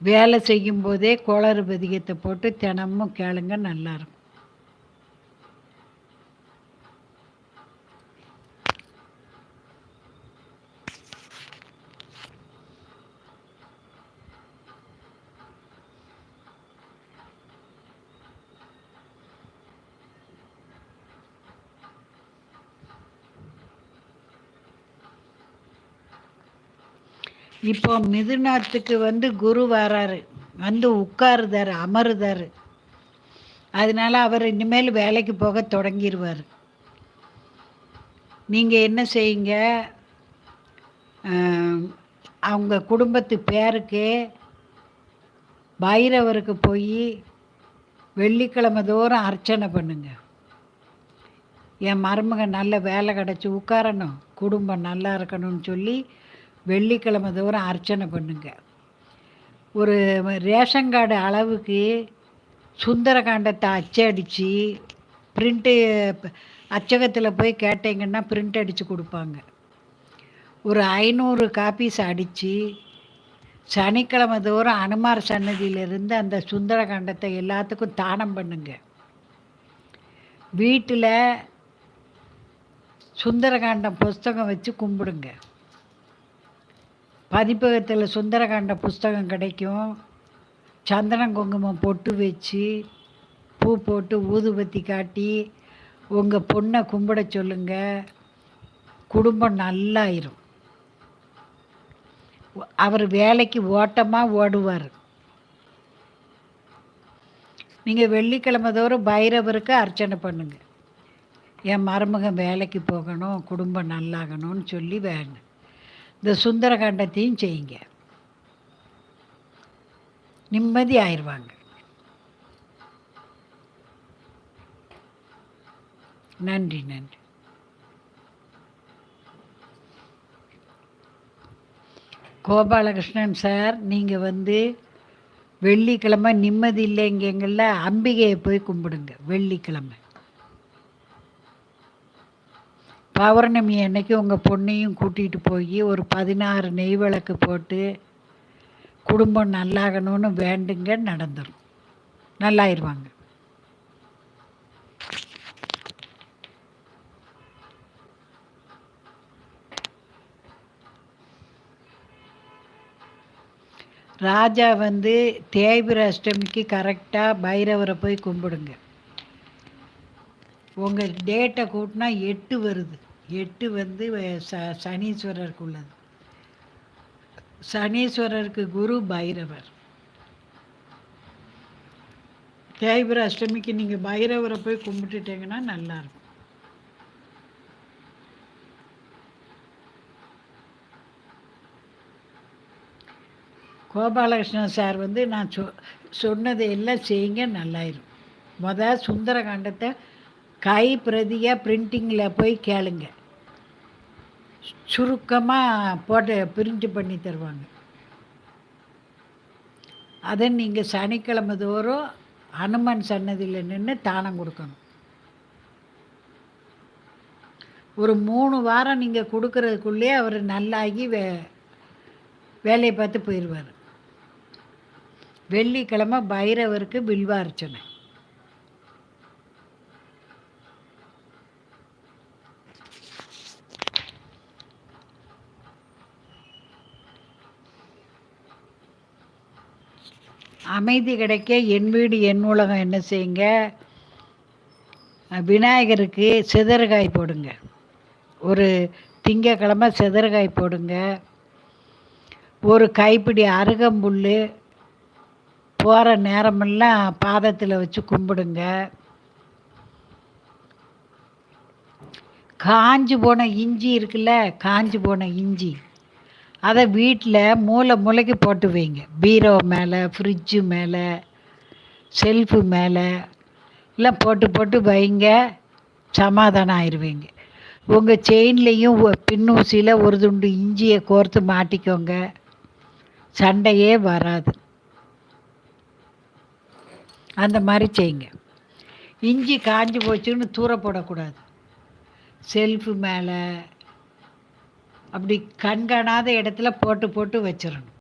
வேலை செய்யும்போதே கோளறு பதிகத்தை போட்டு தினமும் கேளுங்க நல்லாயிருக்கும் இப்போ மிதுநாத்துக்கு வந்து குரு வராரு. வந்து உட்காருதாரு அமருதாரு. அதனால அவர் இனிமேல் வேலைக்கு போக தொடங்கிடுவார் நீங்கள் என்ன செய்யுங்க? அவங்க குடும்பத்து பேருக்கு பைரவருக்கு போய் வெள்ளிக்கிழமை தோறும் அர்ச்சனை பண்ணுங்க. என் மருமகன் நல்ல வேலை கிடச்சி உட்காரணும். குடும்பம் நல்லா இருக்கணும்னு சொல்லி வெள்ளிக்கிழமை தோறும் அர்ச்சனை பண்ணுங்க. ஒரு ரேஷன் கார்டு அளவுக்கு சுந்தரகாண்டத்தை அச்சடித்து பிரிண்ட்டு அச்சகத்தில் போய் கேட்டிங்கன்னா பிரிண்ட் அடித்து கொடுப்பாங்க. ஒரு ஐநூறு காப்பீஸ் அடித்து சனிக்கிழமை தோறும் அனுமார் சன்னதியிலிருந்து அந்த சுந்தரகாண்டத்தை எல்லாத்துக்கும் தானம் பண்ணுங்க. வீட்டில் சுந்தரகாண்டம் புஸ்தகம் வச்சு கும்பிடுங்க. பதிப்பகத்தில் சுந்தரகாண்ட புஸ்தகம் கிடைக்கும். சந்தனம் குங்குமம் பொட்டு வச்சு பூ போட்டு ஊதுபத்தி காட்டி உங்கள் பொண்ணை கும்பிட சொல்லுங்கள் குடும்பம் நல்லாயிரும். அவர் வேலைக்கு ஓட்டமாக ஓடுவார். நீங்கள் வெள்ளிக்கிழமை தோறும் பைரவருக்கு அர்ச்சனை பண்ணுங்க. என் மருமகன் வேலைக்கு போகணும் குடும்பம் நல்லாகணும்னு சொல்லி வேணும் இந்த சுந்தரகாண்டத்தையும் செய்யுங்க. நிம்மதி ஆயிடுவாங்க. நன்றி நன்றி. கோபாலகிருஷ்ணன் சார் நீங்கள் வந்து வெள்ளிக்கிழமை நிம்மதி இல்லைங்கல்ல அம்பிகையை போய் கும்பிடுங்க வெள்ளிக்கிழமை. பௌர்ணமி அன்னைக்கு உங்கள் பொண்ணையும் கூட்டிகிட்டு போய் ஒரு பதினாறு நெய் விளக்கு போட்டு குடும்பம் நல்லாகணும்னு வேண்டுங்க நடந்துடும் நல்லாயிருவாங்க. ராஜா வந்து தேய்பிர அஷ்டமிக்கு கரெக்டாக பைரவரை போய் கும்பிடுங்க. உங்கள் டேட்டை கூட்டினா எட்டு வருது. எட்டு வந்து ச சனீஸ்வரருக்கு உள்ளது சனீஸ்வரருக்கு குரு பைரவர். தேய்பிர அஷ்டமிக்கு நீங்கள் பைரவரை போய் கும்பிட்டுட்டீங்கன்னா நல்லாயிருக்கும் கோபாலகிருஷ்ணன் சார் வந்து நான் சொ சொன்னதை எல்லாம் செய்யுங்க நல்லாயிரும். முத சுந்தரகாண்டத்தை கை பிரதியாக பிரிண்டிங்கில் போய் கேளுங்கள் சுருக்கமாக போட்டு பிரிண்ட் பண்ணி தருவாங்க. அதை நீங்கள் சனிக்கிழமை தோறும் அனுமன் சன்னதியில் நின்று தானம் கொடுக்கணும். ஒரு மூணு வாரம் நீங்கள் கொடுக்கறதுக்குள்ளே அவர் நல்லாகி வே வேலையை பார்த்து போயிடுவார் வெள்ளிக்கிழமை பைரவருக்கு வில்வார்ச்சனை. அமைதி கிடைக்க என் வீடு என் உலகம் என்ன செய்யுங்க? விநாயகருக்கு சிதறுகாய் போடுங்க. ஒரு திங்கக்கிழமை சிதறுகாய் போடுங்க. ஒரு கைப்பிடி அருகம்புல் போகிற நேரமெல்லாம் பாதத்தில் வச்சு கும்பிடுங்க. காஞ்சு போன இஞ்சி இருக்குல்ல காஞ்சு போன இஞ்சி. அதை வீட்டில் மூளை மூளைக்கு போட்டு வைங்க. பீரோ மேலே ஃப்ரிட்ஜு மேலே செல்ஃபு மேலே எல்லாம் போட்டு போட்டு வைங்க. சமாதானம் ஆயிடுவீங்க உங்கள் செயின்லேயும் பின்னூசியில் ஒரு துண்டு இஞ்சியை கோர்த்து மாட்டிக்கோங்க. சண்டையே வராது. அந்த மாதிரி செய்யுங்க. இஞ்சி காஞ்சி போச்சுன்னு தூர போடக்கூடாது. செல்ஃபு மேலே அப்படி கண்காணாத இடத்துல போட்டு போட்டு வச்சிடணும்